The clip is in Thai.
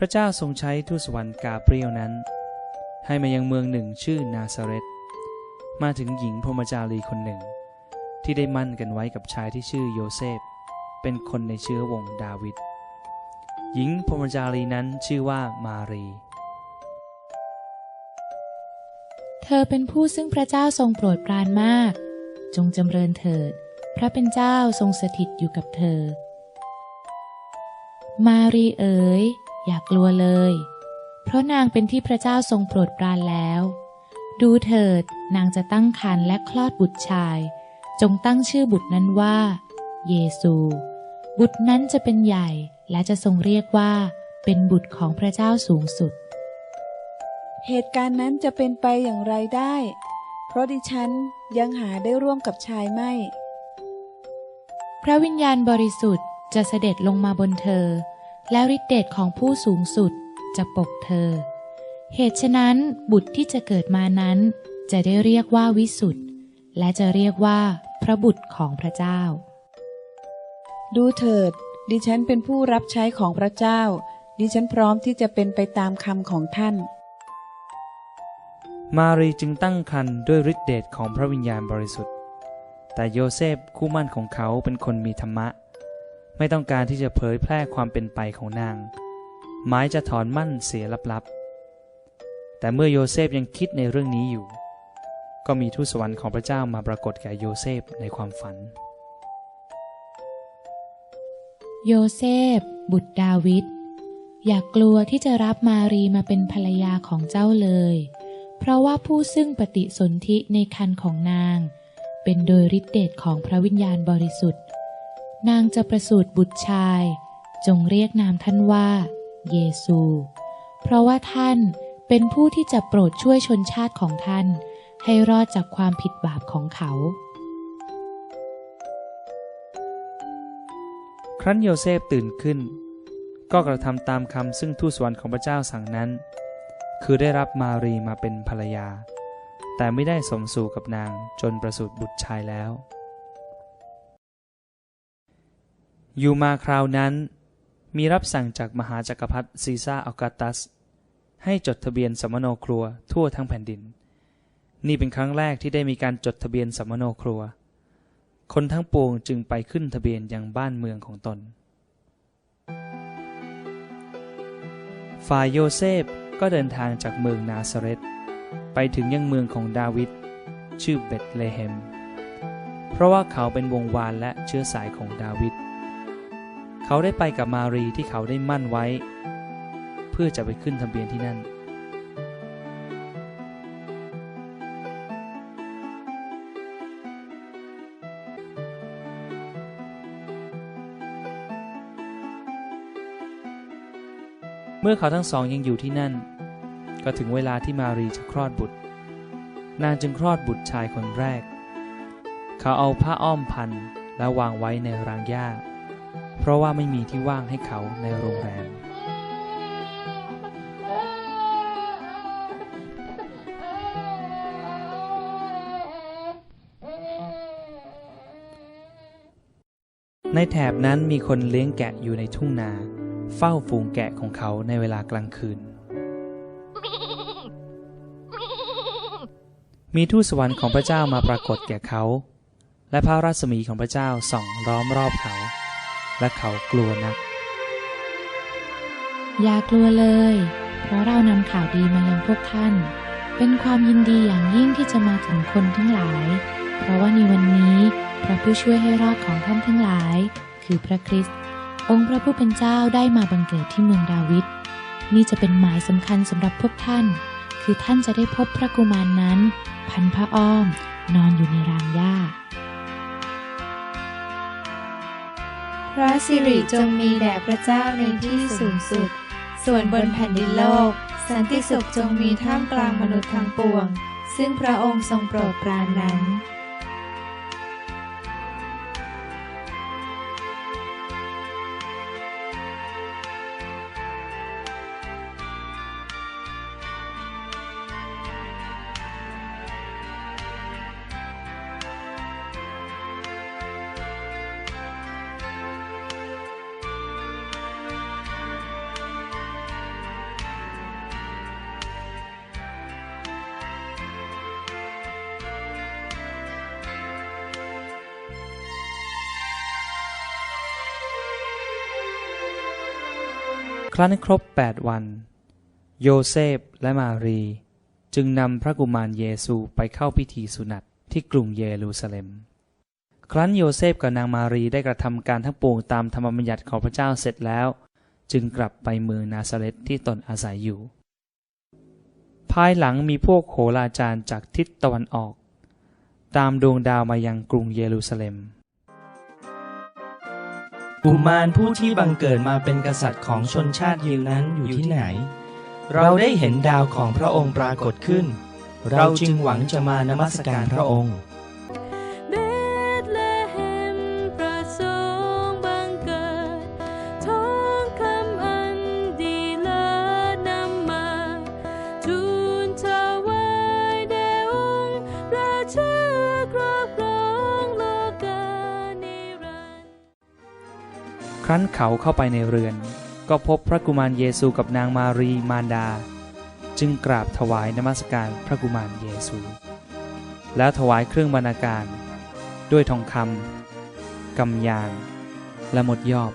พระเจ้าทรงใช้ทูตสวรรค์กาเบรียลนั้น ให้มายังเมืองหนึ่งชื่อนาซาเรตมาถึงหญิงพรมจารีคนหนึ่ง ที่ได้มั่นกันไว้กับชายที่ชื่อโยเซฟ เป็นคนในเชื้อวงดาวิดหญิงพรมจารีนั้นชื่อว่ามารี เธอเป็นผู้ซึ่งพระเจ้าทรงโปรดปรานมาก จงจำเริญเถิด พระเป็นเจ้าทรงสถิตอยู่กับเธอ มารีเอ๋ย อย่ากลัวเลย เพราะนางเป็นที่พระเจ้าทรงโปรดปรานแล้ว ดูเถิดนางจะตั้งครรภ์และคลอดบุตรชาย จงตั้งชื่อบุตรนั้นว่า เยซู บุตรนั้นจะเป็นใหญ่และจะทรงเรียกว่าเป็นบุตรของพระเจ้าสูงสุด เหตุการณ์นั้นจะเป็นไปอย่างไรได้ เพราะดิฉันยังหาได้ร่วมกับชายไม่ พระวิญญาณบริสุทธิ์จะเสด็จลงมาบนเธอ และฤทธิเดชของผู้สูงสุดจะปกเธอ เหตุฉะนั้นบุตรที่จะเกิดมานั้น จะได้เรียกว่าวิสุทธ์และจะเรียกว่าพระบุตรของพระเจ้า ดูเถิด ดิฉันเป็นผู้รับใช้ของพระเจ้า ดิฉันพร้อมที่จะเป็นไปตามคำของท่าน มารีจึงตั้งครรภ์ด้วยฤทธิเดชของพระวิญญาณบริสุทธิ์ แต่โยเซฟคู่มั่นของเขาเป็นคนมีธรรมะ ไม่ต้องการที่จะเผยแพร่ความเป็นไปของนาง หมายจะถอนมั่นเสียลับๆ แต่เมื่อโยเซฟยังคิดในเรื่องนี้อยู่ ก็มีทูตสวรรค์ของพระเจ้ามาปรากฏแก่โยเซฟในความฝัน โยเซฟ บุตรดาวิดอย่ากกลัวที่จะรับมารีมาเป็นภรรยาของเจ้าเลย เพราะว่าผู้ซึ่งปฏิสนธิในคันของนาง เป็นโดยฤทธิเดชของพระวิญญาณบริสุทธิ์ นางจะประสูติบุตรชาย จงเรียกนามท่านว่า เยซู เพราะว่าท่านเป็นผู้ที่จะโปรดช่วยชนชาติของท่าน ให้รอดจากความผิดบาปของเขา ครั้นโยเซฟตื่นขึ้น ก็กระทำตามคำซึ่งทูตสวรรค์ของพระเจ้าสั่งนั้น คือได้รับมารีมาเป็นภรรยา แต่ไม่ได้สมสู่กับนางจนประสูติบุตรชายแล้ว อยู่มาคราวนั้น มีรับสั่งจากมหาจักรพรรดิซีซ่าอัลกาตัส ให้จดทะเบียนสมโนครัวทั่วทั้งแผ่นดิน นี่เป็นครั้งแรกที่ได้มีการจดทะเบียนสมโนครัว คนทั้งปวงจึงไปขึ้นทะเบียนยังบ้านเมืองของตน ฝ่ายโยเซฟก็เดินทางจากเมืองนาซาเรตไปถึงยังเมืองของดาวิดชื่อเบตเลเฮม เพราะว่าเขาเป็นวงวานและเชื้อสายของดาวิด เขาได้ไปกับมารีที่เขาได้มั่นไว้ เพื่อจะไปขึ้นทะเบียนที่นั่น เมื่อเขาทั้งสองยังอยู่ที่นั่น ก็ถึงเวลาที่มารีจะคลอดบุตร นางจึงคลอดบุตรชายคนแรก เขาเอาผ้าอ้อมพันและวางไว้ในรางหญ้า เพราะว่าไม่มีที่ว่างให้เขาในโรงแรม ในแถบนั้นมีคนเลี้ยงแกะอยู่ในทุ่งนา เฝ้าฝูงแกะของเขาในเวลากลางคืน มีทูตสวรรค์ของพระเจ้ามาปรากฏแก่เขา และพระรัศมีของพระเจ้าส่องล้อมรอบเขา และเขากลัวนัก อย่ากลัวเลย เพราะเรานำข่าวดีมายังพวกท่าน เป็นความยินดีอย่างยิ่งที่จะมาถึงคนทั้งหลาย เพราะว่าในวันนี้พระผู้ช่วยให้รอดของท่านทั้งหลาย คือพระคริสต์องค์พระผู้เป็นเจ้าได้มาบังเกิดที่เมืองดาวิดนี่จะเป็นหมายสำคัญสำหรับพวกท่าน คือท่านจะได้พบพระกุมารนนั้น พันผ้าอ้อม นอนอยู่ในรางหญ้า ระสิริจงมีแด่พระเจ้าในที่สูงสุด ส่วนบนแผ่นดินโลก สันติสุขจงมีท่ามกลางมนุษย์ทั้งปวง ซึ่งพระองค์ทรงโปรดปรานนั้น รั้นครบแปดวัน โยเซฟและมารี จึงนำพระกุมารเยซูไปเข้าพิธีสุนัตที่กรุงเยรูซาเล็ม ครั้นโยเซฟกับนางมารีได้กระทำการทั้งปวงตามธรรมบัญญัติของพระเจ้าเสร็จแล้ว จึงกลับไปเมืองนาซาเรตที่ตนอาศัยอยู่ ภายหลังมีพวกโหราจารย์จากทิศตะวันออก ตามดวงดาวมายังกรุงเยรูซาเล็ม กุมารผู้ที่บังเกิดมาเป็นกษัตริย์ของชนชาติยิวนั้นอยู่ที่ไหน เราได้เห็นดาวของพระองค์ปรากฏขึ้น เราจึงหวังจะมานมัสการพระองค์ ครั้นเขาเข้าไปในเรือน ก็พบพระกุมารเยซูกับนางมารีมารดา จึงกราบถวายนมัสการพระกุมารเยซู แล้วถวายเครื่องบรรณาการ ด้วยทองคำกำยาน และหมดยอบ